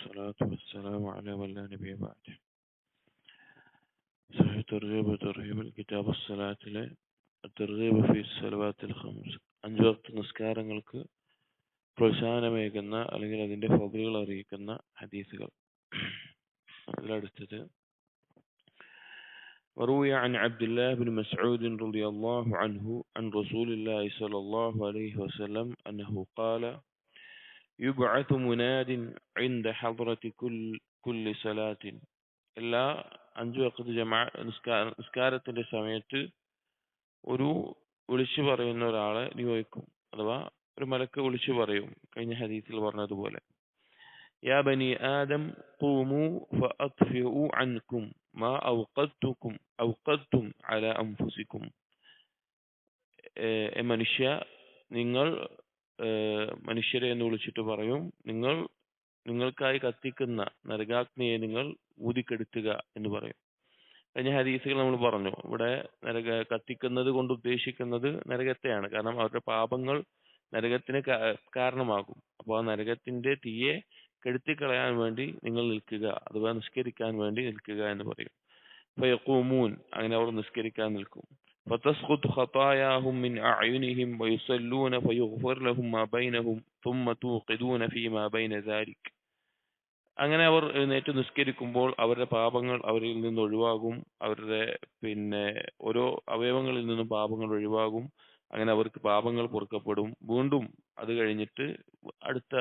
والصلاة والسلام على من لا نبي بعده صحيح ترغيب وترهيب الكتاب الصلاة الترغيب في الصلوات الخمس. അഞ്ച് വക്ത നിസ്കാരങ്ങൾക്ക് പ്രോത്സാഹനമേകുന്ന അല്ലെങ്കിൽ അതിൻ്റെ ഫൗകലുകൾ അറിയിക്കുന്ന ഹദീസുകൾ. അതിലടുത്തത് وروي عن عبد الله بن مسعود رضي الله عنه عن رسول الله صلى الله عليه وسلم أنه قال يبعث مناد عند حضرة كل كل صلاة എല്ലാ അഞ്ചു വക്കത്ത് ജമാ നിസ്കാര നിസ്കാരത്തിന്റെ സമയത്ത് ഒരു വിളിച്ചു പറയുന്ന ഒരാളെ നിയോഗിക്കും അഥവാ ഒരു മലക്ക് വിളിച്ചു പറയും കഴിഞ്ഞ ഹദീസിൽ പറഞ്ഞതുപോലെ യാ ബനി ആദം ഖൂമു ഫഅത്ഫിഉ അൻകും മാ ഔഖദ്തുക്കും ഔഖദ്തും അല അൻഫുസിക്കും ഏ മനുഷ്യ നിങ്ങൾ മനുഷ്യരെ എന്ന് വിളിച്ചിട്ട് പറയും നിങ്ങൾ നിങ്ങൾക്കായി കത്തിക്കുന്ന നരകാഗ്നിയെ നിങ്ങൾ ഊതിക്കെടുത്തുക എന്ന് പറയും. കഴിഞ്ഞ ഹദീസുകൾ നമ്മൾ പറഞ്ഞു. ഇവിടെ നരക കത്തിക്കുന്നത് കൊണ്ട് ഉദ്ദേശിക്കുന്നത് നരകത്തെയാണ്. കാരണം അവരുടെ പാപങ്ങൾ നരകത്തിന് കാരണമാകും. അപ്പോൾ ആ നരകത്തിന്റെ തീയെ കെടുത്തിക്കളയാൻ വേണ്ടി നിങ്ങൾ നിൽക്കുക അഥവാ നിസ്കരിക്കാൻ വേണ്ടി നിൽക്കുക എന്ന് പറയും. ഫയഖൂമൂൻ അങ്ങനെ അവർ നിസ്കരിക്കാൻ നിൽക്കും. فتسقط خطاياهم من أعينهم ويصلون فيغفر لهم ما بينهم ثم توقدون فيما بين ذلك അങ്ങനെ അവർ എഴുന്നേറ്റ് നിസ്കരിക്കുമ്പോൾ അവരുടെ പാപങ്ങൾ അവരിൽ നിന്ന് ഒഴിവാകും അവരുടെ പിന്നെ ഓരോ അവയവങ്ങളിൽ നിന്നും പാപങ്ങൾ ഒഴിവാകും അങ്ങനെ അവർക്ക് പാപങ്ങൾ പൊറുക്കപ്പെടും വീണ്ടും അത് കഴിഞ്ഞിട്ട് അടുത്ത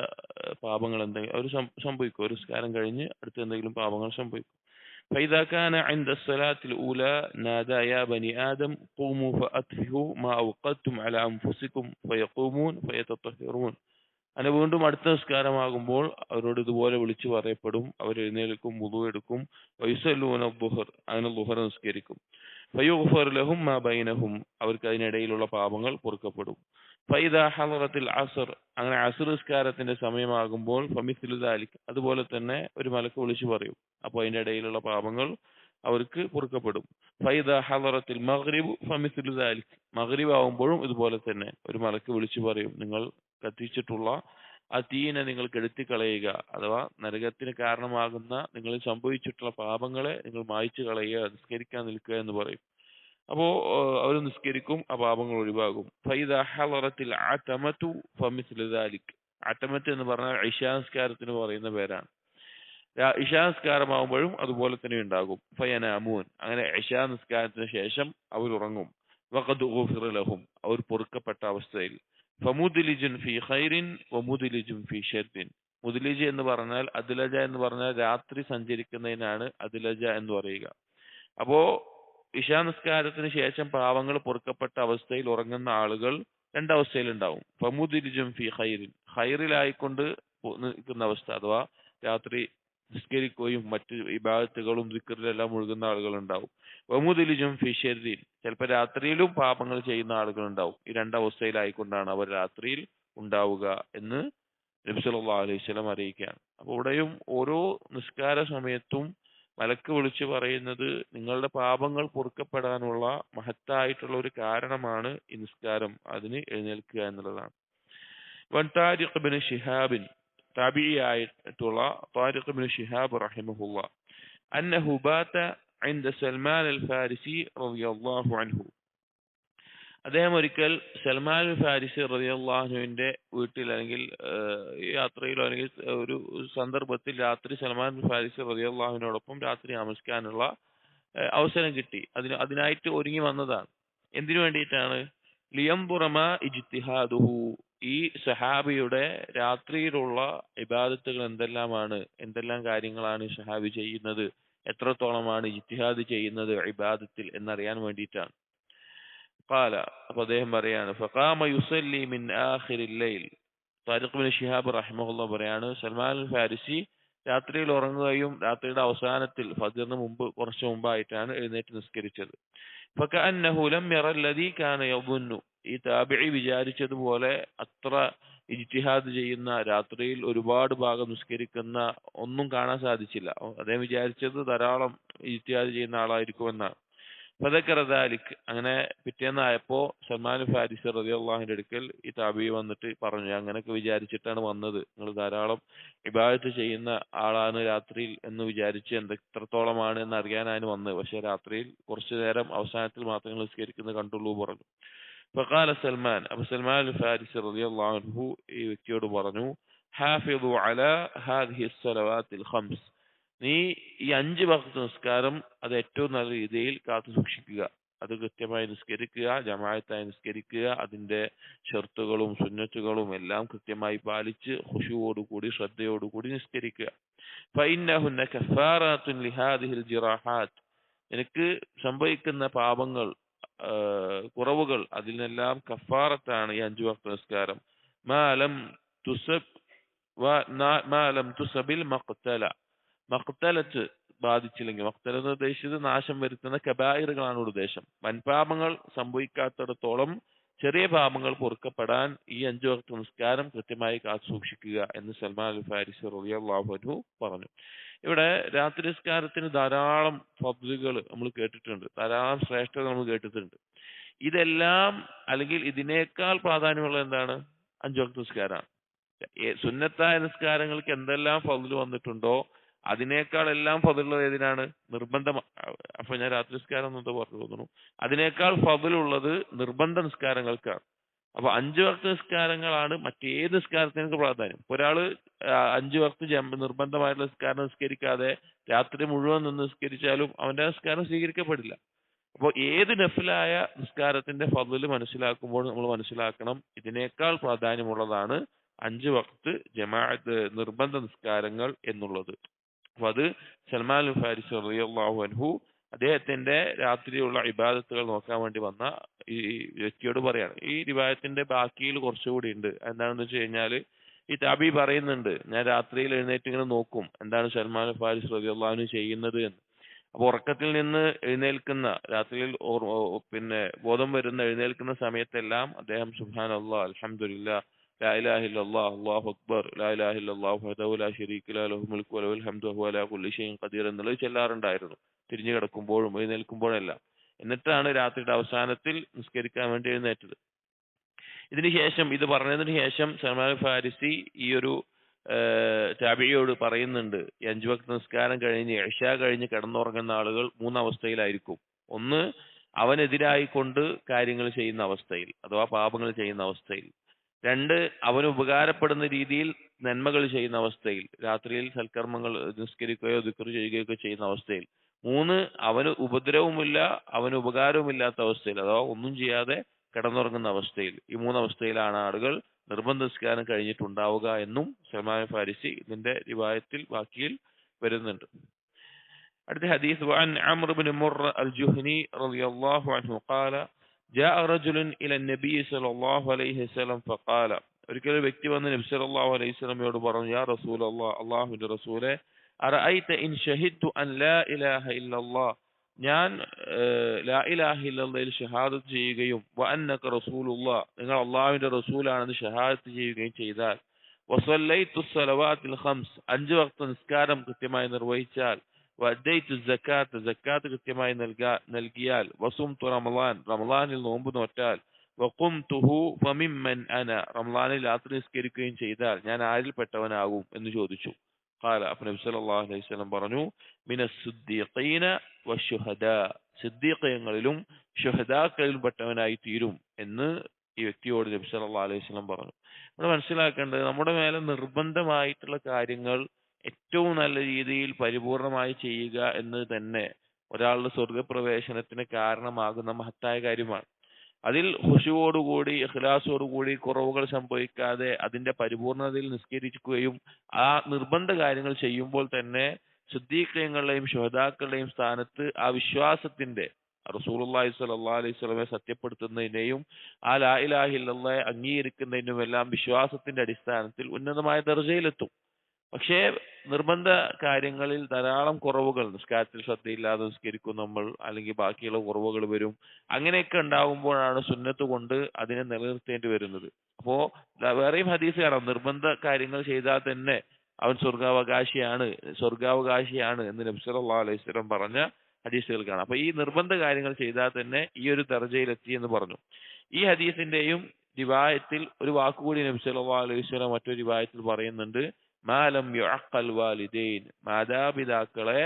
പാപങ്ങൾ എന്തെങ്കിലും അവർ സംഭവിക്കും ഒരു സ്കാരം കഴിഞ്ഞ് അടുത്ത എന്തെങ്കിലും പാപങ്ങൾ സംഭവിക്കും فإذا كان عند الصلاة الأولى نادى يا بني آدم قوموا فأطفئوا ما أوقدتم على أنفسكم فيقومون فيتطهرون അങ്ങനെ വീണ്ടും അടുത്ത നിസ്കാരമാകുമ്പോൾ അവരോട് ഇതുപോലെ വിളിച്ചു പറയപ്പെടും അവർ എഴുന്നേൽക്കും വുളു എടുക്കും വൈസല്ലൂന ബുഹർ അങ്ങനെ ബുഹർ നിസ്കരിക്കും ഫയുഗ്ഫർ ലഹും മാ ബൈനഹും അവർക്ക് അതിനിടയിലുള്ള പാപങ്ങൾ പൊറുക്കപ്പെടും ഫൈദ ഹലറത്തിൽ അസർ അങ്ങനെ അസർ നിസ്കാരത്തിന്റെ സമയമാകുമ്പോൾ ഫമിസ്ലുദാലിക് അതുപോലെ തന്നെ ഒരു മലക്ക് വിളിച്ചു പറയും. അപ്പോൾ അതിന്റെ ഇടയിലുള്ള പാപങ്ങൾ അവർക്ക് പൊറുക്കപ്പെടും. ഫൈദ ഹലറത്തിൽ മഗ്രിബ് ഫമിസ്ലു ദാലിക്. മഗ്രിബ് ആവുമ്പോഴും ഇതുപോലെ തന്നെ ഒരു മലക്ക് വിളിച്ചു പറയും. നിങ്ങൾ കത്തിച്ചിട്ടുള്ള ആ തീയിനെ നിങ്ങൾ കെടുത്തി കളയുക അഥവാ നരകത്തിന് കാരണമാകുന്ന നിങ്ങൾ സംഭവിച്ചിട്ടുള്ള പാപങ്ങളെ നിങ്ങൾ മായ്ച്ചു കളയുക നിസ്കരിക്കാൻ നിൽക്കുക എന്ന് പറയും. അപ്പോ അവർ നിസ്കരിക്കും ആ പാപങ്ങൾ ഒഴിവാകും. ഫൈദ ഹലറത്തിൽ ആറ്റമത്തു ഫമിസ്ലിദാലിക് ആറ്റമത്ത് എന്ന് പറഞ്ഞാൽ ഇഷാസ്കാരത്തിന് പറയുന്ന പേരാണ്. ഇഷാ നിസ്കാരമാകുമ്പോഴും അതുപോലെ തന്നെ ഉണ്ടാകും. ഫയനാമൂൻ. അങ്ങനെ ഇഷാ നിസ്കാരത്തിന് ശേഷം അവർ ഉറങ്ങും വഖദ് ലഹും. അവർ പൊറുക്കപ്പെട്ട അവസ്ഥയിൽ. ഫമുദിലിജുൻ ഫി ഖൈറിൻ വമുദിലിജുൻ ഫി ഷെർദിൻ. മുദിലിജ എന്ന് പറഞ്ഞാൽ അതിലജ എന്ന് പറഞ്ഞാൽ രാത്രി സഞ്ചരിക്കുന്നതിനാണ് അതിലജ എന്ന് പറയുക. അപ്പോ ഇഷാ നിസ്കാരത്തിന് ശേഷം പാവങ്ങൾ പൊറുക്കപ്പെട്ട അവസ്ഥയിൽ ഉറങ്ങുന്ന ആളുകൾ രണ്ടവസ്ഥയിൽ ഉണ്ടാവും ഫമുദിരിജും ഫി ഹൈറിൻ ഹൈറിലായിക്കൊണ്ട് നിൽക്കുന്ന അവസ്ഥ അഥവാ രാത്രി നിസ്കരിക്കുകയും മറ്റ് വിഭാഗത്തുകളും ദിക്കറിലെല്ലാം മുഴുകുന്ന ആളുകൾ ഉണ്ടാവും വമുദലിജും ഫിഷരീൻ ചിലപ്പോൾ രാത്രിയിലും പാപങ്ങൾ ചെയ്യുന്ന ആളുകൾ ഉണ്ടാവും ഈ രണ്ടവസ്ഥയിലായിക്കൊണ്ടാണ് അവർ രാത്രിയിൽ ഉണ്ടാവുക എന്ന് നബി സല്ലല്ലാഹു അലൈഹി സ്വലം അറിയിക്കുകയാണ്. അപ്പോൾ ഇവിടെയും ഓരോ നിസ്കാര സമയത്തും മലക്ക് വിളിച്ചു പറയുന്നത് നിങ്ങളുടെ പാപങ്ങൾ പൊറുക്കപ്പെടാനുള്ള മഹത്തായിട്ടുള്ള ഒരു കാരണമാണ് ഈ നിസ്കാരം അതിന് എഴുന്നേൽക്കുക എന്നുള്ളതാണ് വൻ താരിഖ് ബിൻ ഷിഹാബിൻ താബിയായിട്ടുള്ള താരിഖ് ബിൻ ഷിഹാബ് റഹിമഹുള്ള അന്നഹു ബാത عند سلمان الفارسي رضي الله عنه അദ്ദേഹം ഒരിക്കൽ സൽമാൻ ഫാരിസ് റളിയല്ലാഹുവിന്റെ വീട്ടിൽ അല്ലെങ്കിൽ യാത്രയിലോ അല്ലെങ്കിൽ ഒരു സന്ദർഭത്തിൽ രാത്രി സൽമാൻ ഫാരിസ് റളിയല്ലാഹുവിനോടൊപ്പം രാത്രി താമസിക്കാനുള്ള അവസരം കിട്ടി. അതിന് അതിനായിട്ട് ഒരുങ്ങി വന്നതാണ്. എന്തിനു വേണ്ടിയിട്ടാണ്? ലിയംപുറമ ഇജിത്തിഹാദുഹു ഈ സഹാബിയുടെ രാത്രിയിലുള്ള ഇബാദത്തുകൾ എന്തെല്ലാമാണ്? എന്തെല്ലാം കാര്യങ്ങളാണ് സഹാബി ചെയ്യുന്നത്? എത്രത്തോളമാണ് ഇജിത്തിഹാദ് ചെയ്യുന്നത് ഇബാദത്തിൽ എന്നറിയാൻ വേണ്ടിയിട്ടാണ്. കാല അപ്പൊ مريان فقام يصلي من آخر الليل طارق بن شهاب رحمه الله പറയാണ് سلمان الفارسي രാത്രിയിൽ ഉറങ്ങുകയും രാത്രിയുടെ അവസാനത്തിൽ ഫജറിന് മുമ്പ് കുറച്ചു മുമ്പായിട്ടാണ് എഴുന്നേറ്റ് നിസ്കരിച്ചത്. ഈ താബിഴി വിചാരിച്ചതുപോലെ അത്ര ഇജ്തിഹാദ് ചെയ്യുന്ന രാത്രിയിൽ ഒരുപാട് ഭാഗം നിസ്കരിക്കുന്ന ഒന്നും കാണാൻ സാധിച്ചില്ല. അദ്ദേഹം വിചാരിച്ചത് ധാരാളം ഇജ്തിഹാദ് ചെയ്യുന്ന ആളായിരിക്കുമെന്നാണ്. ഫതക്കറ ദാലിക് അങ്ങനെ പിറ്റേന്നായപ്പോ സൽമാൻ ഫാരിസ് റതി അള്ളാഹിന്റെ അടുക്കൽ ഈ താബി വന്നിട്ട് പറഞ്ഞു. അങ്ങനെയൊക്കെ വിചാരിച്ചിട്ടാണ് വന്നത്. നിങ്ങൾ ധാരാളം ഇബാദത്ത് ചെയ്യുന്ന ആളാണ് രാത്രിയിൽ എന്ന് വിചാരിച്ച് എന്ത് എത്രത്തോളമാണ് എന്ന് അറിയാനാണ് വന്നത്. പക്ഷെ രാത്രിയിൽ കുറച്ചു നേരം അവസാനത്തിൽ മാത്രം നിസ്കരിക്കുന്നത് കണ്ടുള്ളൂ പറഞ്ഞു. ഫഖാല സൽമാൻ. അപ്പൊ സൽമാൻ ഫാരിസ് റതി അള്ളാഹു ഈ വ്യക്തിയോട് പറഞ്ഞു ഹാഫിദു അല ഹാദിഹി സ്വലവാത്തിൽ ഖംസ്. നീ ഈ അഞ്ച് വക്ത നിസ്കാരം അത് ഏറ്റവും നല്ല രീതിയിൽ കാത്തു സൂക്ഷിക്കുക. അത് കൃത്യമായി നിസ്കരിക്കുക ജമായത്തായി നിസ്കരിക്കുക അതിന്റെ ഷർത്തുകളും സുന്നത്തുകളും എല്ലാം കൃത്യമായി പാലിച്ച് ഹുഷുവോടുകൂടി ശ്രദ്ധയോടുകൂടി നിസ്കരിക്കുക. കഫാറാത്തുൻ ലിഹാദിഹിൽ ജിറാഹാത്ത്. എനിക്ക് സംഭവിക്കുന്ന പാപങ്ങൾ കുറവുകൾ അതിൽ നിന്നെല്ലാം കഫാറത്താണ് ഈ അഞ്ചു വക്ത നിസ്കാരം. മാലം തുസബ് മാലം തുസബിൽ മഖ്തല. മഖ്തലത്ത് ബാധിച്ചില്ലെങ്കിൽ മക്തലെന്ന് ഉദ്ദേശിച്ചത് നാശം വരുത്തുന്ന കബായിറുകളാണ് ഉദ്ദേശം. വൻപാപങ്ങൾ സംഭവിക്കാത്തിടത്തോളം ചെറിയ പാപങ്ങൾ പൊറുക്കപ്പെടാൻ ഈ അഞ്ചു വക്ത നിസ്കാരം കൃത്യമായി കാത്തു സൂക്ഷിക്കുക എന്ന് സൽമാൻ അൽ ഫാരിസ് അൻഹു പറഞ്ഞു. ഇവിടെ രാത്രി നിസ്കാരത്തിന് ധാരാളം പദ്ധതികൾ നമ്മൾ കേട്ടിട്ടുണ്ട്. ധാരാളം ശ്രേഷ്ഠത നമ്മൾ കേട്ടിട്ടുണ്ട്. ഇതെല്ലാം അല്ലെങ്കിൽ ഇതിനേക്കാൾ പ്രാധാന്യമുള്ള എന്താണ്? അഞ്ചു വക്ത നിസ്കാരമാണ്. സുന്നത്തായ നിസ്കാരങ്ങൾക്ക് എന്തെല്ലാം ഫضൽ വന്നിട്ടുണ്ടോ? അതിനേക്കാൾ എല്ലാം ഫതിലുള്ളത് ഏതിനാണ് നിർബന്ധം. അപ്പൊ ഞാൻ രാത്രി നിസ്കാരം എന്നത് പറഞ്ഞു തോന്നുന്നു. അതിനേക്കാൾ ഫതിലുള്ളത് നിർബന്ധ നിസ്കാരങ്ങൾക്കാണ്. അപ്പൊ അഞ്ചു വർക്ക് നിസ്കാരങ്ങളാണ് മറ്റേത് നിസ്കാരത്തിനൊക്കെ പ്രാധാന്യം. ഒരാൾ അഞ്ചു വർക്ക് നിർബന്ധമായിട്ടുള്ള നിസ്കാരം നിസ്കരിക്കാതെ രാത്രി മുഴുവൻ നിന്ന് നിസ്കരിച്ചാലും അവന്റെ നിസ്കാരം സ്വീകരിക്കപ്പെടില്ല. അപ്പോൾ ഏത് നഫിലായ നിസ്കാരത്തിന്റെ ഫതിൽ മനസ്സിലാക്കുമ്പോൾ നമ്മൾ മനസ്സിലാക്കണം ഇതിനേക്കാൾ പ്രാധാന്യമുള്ളതാണ് അഞ്ച് വക്ത് ജമാഅത്ത് നിർബന്ധ നിസ്കാരങ്ങൾ എന്നുള്ളത്. അപ്പൊ അത് സൽമാൻ ഫാരിസ് റളിയല്ലാഹു അൻഹു അദ്ദേഹത്തിന്റെ രാത്രിയുള്ള ഇബാദത്തുകൾ നോക്കാൻ വേണ്ടി വന്ന ഈ വ്യക്തിയോട് പറയാണ്. ഈ റിവായത്തിന്റെ ബാക്കിയിൽ കുറച്ചുകൂടി ഉണ്ട്. എന്താണെന്ന് വെച്ച് കഴിഞ്ഞാൽ ഈ താബി പറയുന്നുണ്ട് ഞാൻ രാത്രിയിൽ എഴുന്നേറ്റ് ഇങ്ങനെ നോക്കും. എന്താണ് സൽമാൻ ഫാരിസ് റബിയുള്ളഹാനു ചെയ്യുന്നത് എന്ന്. അപ്പൊ ഉറക്കത്തിൽ നിന്ന് എഴുന്നേൽക്കുന്ന രാത്രിയിൽ പിന്നെ ബോധം വരുന്ന എഴുന്നേൽക്കുന്ന സമയത്തെല്ലാം അദ്ദേഹം സുഹാൻ അള്ളാഹ് അൽഹംദുലില്ലാ ലാ ഇലാഹ ഇല്ലല്ലാഹ് അല്ലാഹു അക്ബർ ലാ ഇലാഹ ഇല്ലല്ലാഹു വഹ്ദഹു ലാ ശരീക ലഹു ലഹുൽ മുൽക്കു വലഹുൽ ഹംദു വഹുവ അലാ കുല്ലി ഷൈഇൻ ഖദീർ എന്നുള്ളത് ചെല്ലാറുണ്ടായിരുന്നു തിരിഞ്ഞു കിടക്കുമ്പോഴും എഴുന്നേൽക്കുമ്പോഴെല്ലാം എന്നിട്ടാണ് രാത്രിയുടെ അവസാനത്തിൽ നിസ്കരിക്കാൻ വേണ്ടി എഴുന്നേറ്റത്. ഇതിനുശേഷം ഇത് പറഞ്ഞതിന് ശേഷം സൽമാൻ ഫാരിസി ഈ ഒരു ടാബിയോട് പറയുന്നുണ്ട് അഞ്ചു വക്ത നിസ്കാരം കഴിഞ്ഞ് ഇഷ കഴിഞ്ഞ് കിടന്നുറങ്ങുന്ന ആളുകൾ മൂന്നവസ്ഥയിലായിരിക്കും. ഒന്ന് അവനെതിരായി കൊണ്ട് കാര്യങ്ങൾ ചെയ്യുന്ന അവസ്ഥയിൽ അഥവാ പാപങ്ങൾ ചെയ്യുന്ന അവസ്ഥയിൽ. രണ്ട് അവന് ഉപകാരപ്പെടുന്ന രീതിയിൽ നന്മകൾ ചെയ്യുന്ന അവസ്ഥയിൽ രാത്രിയിൽ സൽക്കർമ്മങ്ങൾ നിസ്കരിക്കുകയോ ദിക്ർ ചെയ്യുകയോ ഒക്കെ ചെയ്യുന്ന അവസ്ഥയിൽ മൂന്ന് അവന് ഉപദ്രവമില്ല അവന് ഉപകാരവുമില്ലാത്ത അവസ്ഥയിൽ അഥവാ ഒന്നും ചെയ്യാതെ കിടന്നുറങ്ങുന്ന അവസ്ഥയിൽ ഈ മൂന്നവസ്ഥയിലാണ് ആളുകൾ നിർബന്ധ നിസ്കാരം കഴിഞ്ഞിട്ടുണ്ടാവുക എന്നും സൽമാൻ ഫാരിസി ഇതിന്റെ റിവായത്തിൽ ബാക്കിയിൽ വരുന്നുണ്ട് അടുത്ത ഹദീസ് وعن عمرو بن مر الجهني رضي الله عنه قال ജാ റജുലുൻ ഇല സല്ലല്ലാഹു അലൈഹി വസല്ലം ഫഖാല ഒരിക്കൽ ഒരു വ്യക്തി വന്ന് നബി സല്ലല്ലാഹു അലൈഹി വസല്ലമയോട് പറഞ്ഞു യാ റസൂലല്ലാഹ് അല്ലാഹുവിന്റെ റസൂലേ അറഅയ്ത ഇൻ ഷഹീദു അൻ ലാ ഇലാഹ ഇല്ലല്ലാഹ് ഞാൻ ലാ ഇലാഹ ഇല്ലല്ലാഹിൽ ഷഹാദത്ത് ചെയ്യുകയും വ അന്നക റസൂലുള്ളാഹ് നിങ്ങൾ അല്ലാഹുവിന്റെ റസൂലാണെന്ന് ഷഹാദത്ത് ചെയ്യുകയും ചെയ്താൽ വസല്ലൈതു സ്വലവാത്തിൽ ഖംസ് അഞ്ച് വക്ത നിസ്കാരം കൃത്യമായി നിർവഹിച്ചാൽ വദ്ദൈതു സക്കാത്ത് സക്കാത്ത് കൃത്യമായി നൽകാ നൽകിയാൽ വസുംതു റമളാൻ റമളാനിൽ നോമ്പ് നോറ്റാൽ വഖുംതുഹു ഫമിമ്മൻ അന റമളാനിൽ രാത്രി നിസ്കരിക്കുകയും ചെയ്താൽ ഞാൻ ആരിൽപ്പെട്ടവനാകും എന്ന് ചോദിച്ചു قال അപ്പോൾ നബി സല്ലല്ലാഹു അലൈഹി വസല്ലം പറഞ്ഞു മിന സിദ്ദീഖീന വശുഹദാ സിദ്ദീഖയങ്ങളിലും ഷുഹദാക്കളിലും പെട്ടവനായി തീരും എന്ന് ഈ വ്യക്തിയോട് നബി സല്ലല്ലാഹു അലൈഹി വസല്ലം പറഞ്ഞു നമ്മൾ മനസ്സിലാക്കേണ്ടത് നമ്മുടെ മേലെ നിർബന്ധമായിട്ടുള്ള കാര്യങ്ങൾ ഏറ്റവും നല്ല രീതിയിൽ പരിപൂർണമായി ചെയ്യുക എന്നത് തന്നെ ഒരാളുടെ സ്വർഗപ്രവേശനത്തിന് കാരണമാകുന്ന മഹത്തായ കാര്യമാണ്. അതിൽ ഹുഷുവോടുകൂടി ഇഖ്ലാസോടുകൂടി കുറവുകൾ സംഭവിക്കാതെ അതിന്റെ പരിപൂർണതയിൽ നിസ്കരിക്കുകയും ആ നിർബന്ധ കാര്യങ്ങൾ ചെയ്യുമ്പോൾ തന്നെ ശുദ്ധീകരങ്ങളുടെയും ശുഹതാക്കളുടെയും സ്ഥാനത്ത് ആ വിശ്വാസത്തിന്റെ റസൂലുള്ളാഹി സ്വല്ലല്ലാഹു അലൈഹി സ്വലമെ സത്യപ്പെടുത്തുന്നതിനെയും ആ ലാ അംഗീകരിക്കുന്നതിനുമെല്ലാം വിശ്വാസത്തിന്റെ അടിസ്ഥാനത്തിൽ ഉന്നതമായ ദർജയിലെത്തും. പക്ഷേ നിർബന്ധ കാര്യങ്ങളിൽ ധാരാളം കുറവുകൾ നിസ്കാരത്തിൽ ശ്രദ്ധയില്ലാതെ നിസ്കരിക്കും നമ്മൾ അല്ലെങ്കിൽ ബാക്കിയുള്ള കുറവുകൾ വരും. അങ്ങനെയൊക്കെ ഉണ്ടാകുമ്പോഴാണ് സുന്നത്ത് കൊണ്ട് അതിനെ നിലനിർത്തേണ്ടി വരുന്നത്. അപ്പോ വേറെയും ഹദീസ് കാണാം. നിർബന്ധ കാര്യങ്ങൾ ചെയ്താൽ തന്നെ അവൻ സ്വർഗാവകാശിയാണ് സ്വർഗാവകാശിയാണ് എന്ന് നബി സല്ലല്ലാഹു അലൈഹി സ്വലം പറഞ്ഞ ഹദീസുകൾ കാണാം. അപ്പൊ ഈ നിർബന്ധ കാര്യങ്ങൾ ചെയ്താൽ തന്നെ ഈ ഒരു ദർജയിലെത്തി എന്ന് പറഞ്ഞു. ഈ ഹദീസിന്റെയും രിവായത്തിൽ ഒരു വാക്കുകൂടി നബി അലൈഹി വസല്ലം മറ്റൊരു രിവായത്തിൽ പറയുന്നുണ്ട്. മാലം യുഅഖൽ വാലിദൈൻ. മാതാപിതാക്കളെ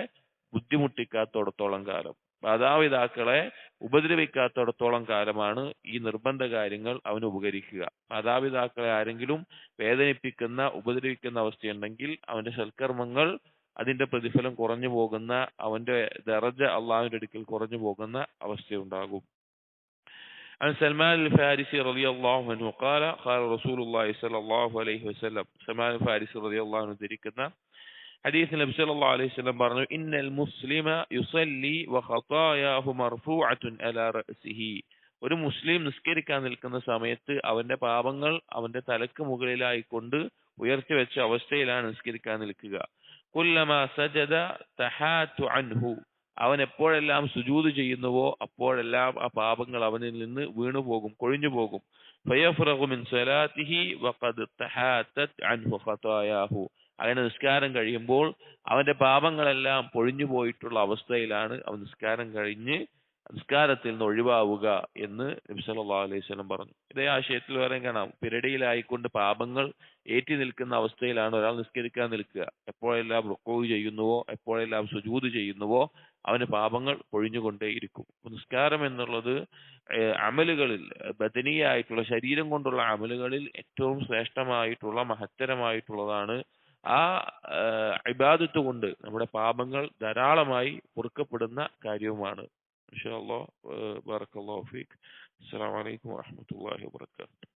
ബുദ്ധിമുട്ടിക്കാത്തോടത്തോളം കാലം. മാതാപിതാക്കളെ ഉപദ്രവിക്കാത്തോടത്തോളം കാലമാണ് ഈ നിർബന്ധ കാര്യങ്ങൾ അവന് ഉപകരിക്കുക. മാതാപിതാക്കളെ ആരെങ്കിലും വേദനിപ്പിക്കുന്ന ഉപദ്രവിക്കുന്ന അവസ്ഥയുണ്ടെങ്കിൽ അവന്റെ സൽക്കർമ്മങ്ങൾ അതിന്റെ പ്രതിഫലം കുറഞ്ഞു പോകുന്ന അവന്റെ ദറജ അള്ളാഹുവിന്റെ അടുക്കൽ കുറഞ്ഞു പോകുന്ന അവസ്ഥയുണ്ടാകും. عن سلمان الفارسي رضي الله عنه قال قال رسول الله صلى الله عليه وسلم سلمان الفارسي رضي الله عنه ذكرنا حديث النبي صلى الله عليه وسلم പറഞ്ഞു إن المسلم يصلي وخطاياه مرفوعة على رأسه ഒരു മുസ്ലിം നിസ്കരിക്കാൻ നിൽക്കുന്ന സമയത്ത് അവന്റെ പാപങ്ങൾ അവന്റെ തലക്ക് മുകളിലായിക്കൊണ്ട് ഉയർച്ച വെച്ച അവസ്ഥയിലാണ് നിസ്കരിക്കാൻ നിൽക്കുക കുല്ലമ സജദ തഹാത്തു അൻഹു അവൻ എപ്പോഴെല്ലാം സുജൂത് ചെയ്യുന്നുവോ അപ്പോഴെല്ലാം ആ പാപങ്ങൾ അവനിൽ നിന്ന് വീണു പോകും കൊഴിഞ്ഞു പോകും അങ്ങനെ നിസ്കാരം കഴിയുമ്പോൾ അവന്റെ പാപങ്ങളെല്ലാം പൊഴിഞ്ഞു പോയിട്ടുള്ള അവസ്ഥയിലാണ് അവൻ നിസ്കാരം കഴിഞ്ഞ് നിസ്കാരത്തിൽ നിന്ന് ഒഴിവാവുക എന്ന് നബി സല്ലല്ലാഹു അലൈഹി സ്വലം പറഞ്ഞു. ഇതേ ആശയത്തിൽ വേറെ കാണാം. പിരടിയിലായിക്കൊണ്ട് പാപങ്ങൾ ഏറ്റി നിൽക്കുന്ന അവസ്ഥയിലാണ് ഒരാൾ നിസ്കരിക്കാൻ നിൽക്കുക. എപ്പോഴെല്ലാം റുക്കോ ചെയ്യുന്നുവോ എപ്പോഴെല്ലാം സുജൂത് ചെയ്യുന്നുവോ അവന് പാപങ്ങൾ പൊഴിഞ്ഞുകൊണ്ടേയിരിക്കും. നിസ്കാരം എന്നുള്ളത് അമലുകളിൽ ബദനീയായിട്ടുള്ള ശരീരം കൊണ്ടുള്ള അമലുകളിൽ ഏറ്റവും ശ്രേഷ്ഠമായിട്ടുള്ള മഹത്തരമായിട്ടുള്ളതാണ് ആ ഇബാദത്ത് കൊണ്ട് നമ്മുടെ പാപങ്ങൾ ധാരാളമായി പൊറുക്കപ്പെടുന്ന കാര്യവുമാണ്. إن شاء الله. آه، بارك الله فيك. السلام عليكم ورحمة الله وبركاته.